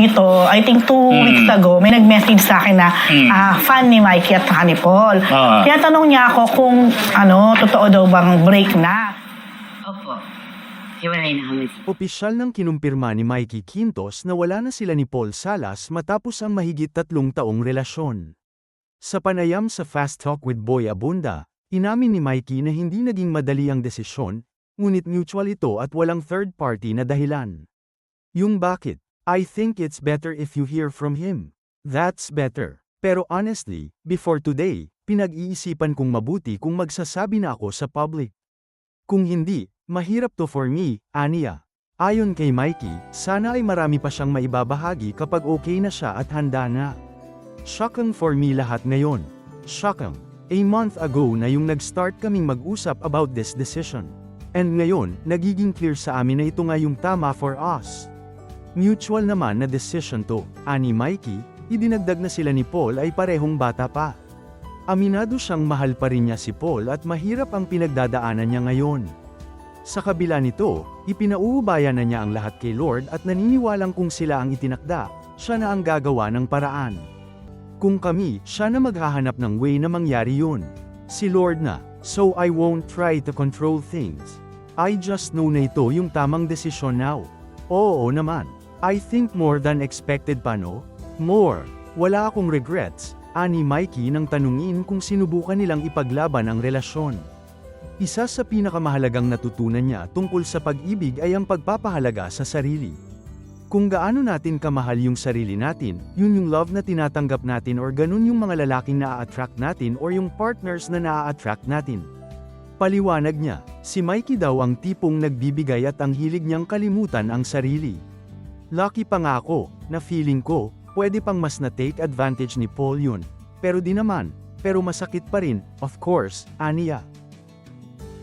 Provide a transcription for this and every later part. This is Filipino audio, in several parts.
dito, I think two weeks ago, may nag-message sa akin na ah, fan ni Mikey at saka ni Paul. Ah. Kaya tanong niya ako kung ano, totoo daw bang break na. Opo. Hiwalay na kami. Opisyal nang kinumpirma ni Mikey Quintos na wala na sila ni Paul Salas matapos ang mahigit tatlong taong relasyon. Sa panayam sa Fast Talk with Boy Abunda, inamin ni Mikey na hindi naging madali ang desisyon, ngunit mutual ito at walang third party na dahilan. Yung bakit, I think it's better if you hear from him. That's better. Pero honestly, before today, pinag-iisipan kong mabuti kung magsasabi na ako sa public. Kung hindi, mahirap to for me, Ania. Ayon kay Mikey, sana ay marami pa siyang maibabahagi kapag okay na siya at handa na. Shocking for me lahat ngayon. Shocking. A month ago na yung nag-start kaming mag-usap about this decision. And ngayon, nagiging clear sa amin na ito nga yung tama for us. Mutual naman na decision to, ani Mikey, idinagdag na sila ni Paul ay parehong bata pa. Aminado siyang mahal pa rin niya si Paul at mahirap ang pinagdadaanan niya ngayon. Sa kabila nito, ipinauubayan na niya ang lahat kay Lord at naniniwalang kung sila ang itinakda, siya na ang gagawa ng paraan. Kung kami, siya na maghahanap ng way na mangyari yun. Si Lord na, so I won't try to control things. I just know na ito yung tamang desisyon now. Oo naman. I think more than expected pa no? More. Wala akong regrets, ani Mikey nang tanungin kung sinubukan nilang ipaglaban ang relasyon. Isa sa pinakamahalagang natutunan niya tungkol sa pag-ibig ay ang pagpapahalaga sa sarili. Kung gaano natin kamahal yung sarili natin, yun yung love na tinatanggap natin or ganun yung mga lalaking na-attract natin or yung partners na na-attract natin. Paliwanag niya, si Mikey daw ang tipong nagbibigay at ang hilig niyang kalimutan ang sarili. Lucky pa nga ako, na feeling ko, pwede pang mas na-take advantage ni Paul yun. Pero di naman, pero masakit pa rin, of course, aniya.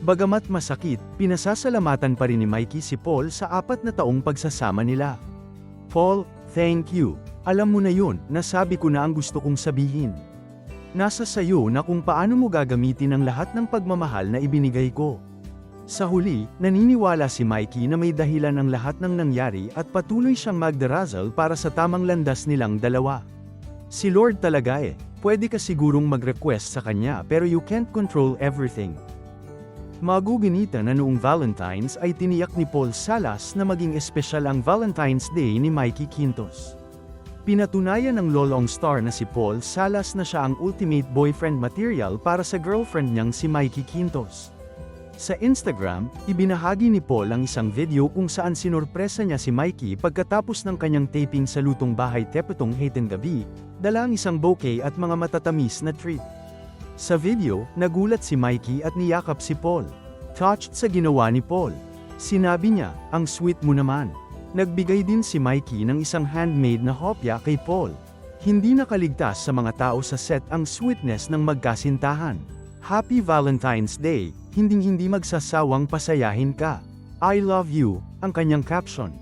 Bagamat masakit, pinasasalamatan pa rin ni Mikey si Paul sa apat na taong pagsasama nila. Paul, thank you. Alam mo na yun, nasabi ko na ang gusto kong sabihin. Nasa sayo na kung paano mo gagamitin ang lahat ng pagmamahal na ibinigay ko. Sa huli, naniniwala si Mikey na may dahilan ang lahat ng nangyari at patuloy siyang magdarasal para sa tamang landas nilang dalawa. Si Lord talaga eh, pwede ka sigurong mag-request sa kanya pero you can't control everything. Maguginita na noong Valentine's ay tiniyak ni Paul Salas na maging espesyal ang Valentine's Day ni Mikey Quintos. Pinatunayan ng lolong star na si Paul Salas na siya ang ultimate boyfriend material para sa girlfriend niyang si Mikey Quintos. Sa Instagram, ibinahagi ni Paul ang isang video kung saan sinurpresa niya si Mikey pagkatapos ng kanyang taping sa lutong bahay tepetong hating gabi, dala ang isang bouquet at mga matatamis na treat. Sa video, nagulat si Mikey at niyakap si Paul. Touched sa ginawa ni Paul. Sinabi niya, ang sweet mo naman. Nagbigay din si Mikey ng isang handmade na hopya kay Paul. Hindi nakaligtas sa mga tao sa set ang sweetness ng magkasintahan. Happy Valentine's Day, hinding-hindi magsasawang pasayahin ka. I love you, ang kanyang caption.